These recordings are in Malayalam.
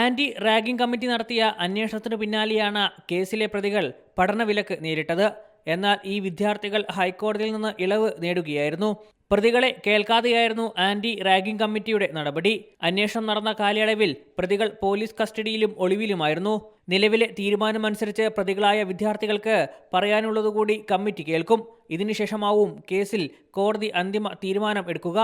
ആന്റി റാഗിംഗ് കമ്മിറ്റി നടത്തിയ അന്വേഷണത്തിനു പിന്നാലെയാണ് കേസിലെ പ്രതികൾ പഠനവിലക്ക് നേരിട്ടത്. എന്നാൽ ഈ വിദ്യാർത്ഥികൾ ഹൈക്കോടതിയിൽ നിന്ന് ഇളവ് നേടുകയായിരുന്നു. പ്രതികളെ കേൾക്കാതെയായിരുന്നു ആന്റി റാഗിംഗ് കമ്മിറ്റിയുടെ നടപടി. അന്വേഷണം നടന്ന കാലയളവിൽ പ്രതികൾ പോലീസ് കസ്റ്റഡിയിലും ഒളിവിലുമായിരുന്നു. നിലവിലെ തീരുമാനമനുസരിച്ച് പ്രതികളായ വിദ്യാർത്ഥികൾക്ക് പറയാനുള്ളതുകൂടി കമ്മിറ്റി കേൾക്കും. ഇതിനുശേഷമാവും കേസിൽ കോടതി അന്തിമ തീരുമാനം എടുക്കുക.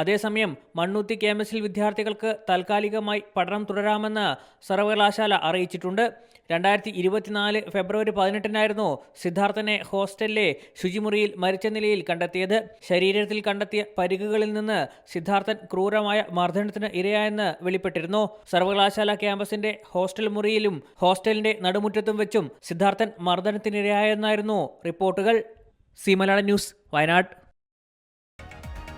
അതേസമയം മണ്ണൂത്തി ക്യാമ്പസിൽ വിദ്യാർത്ഥികൾക്ക് താൽക്കാലികമായി പഠനം തുടരാമെന്ന് സർവകലാശാല അറിയിച്ചിട്ടുണ്ട്. രണ്ടായിരത്തി ഇരുപത്തിനാല് ഫെബ്രുവരി പതിനെട്ടിനായിരുന്നു സിദ്ധാർത്ഥനെ ഹോസ്റ്റലിലെ ശുചിമുറിയിൽ മരിച്ച നിലയിൽ കണ്ടെത്തിയത്. ശരീരത്തിൽ കണ്ടെത്തിയ പരിക്കുകളിൽ നിന്ന് സിദ്ധാർത്ഥൻ ക്രൂരമായ മർദ്ദനത്തിന് ഇരയായെന്ന് വെളിപ്പെട്ടിരുന്നു. സർവകലാശാല ക്യാമ്പസിന്റെ ഹോസ്റ്റൽ മുറിയിലും ഹോസ്റ്റലിന്റെ നടുമുറ്റത്തും വെച്ചും സിദ്ധാർത്ഥൻ മർദ്ദനത്തിനിരയായെന്നായിരുന്നു റിപ്പോർട്ടുകൾ. സി മലയാള ന്യൂസ് വയനാട്.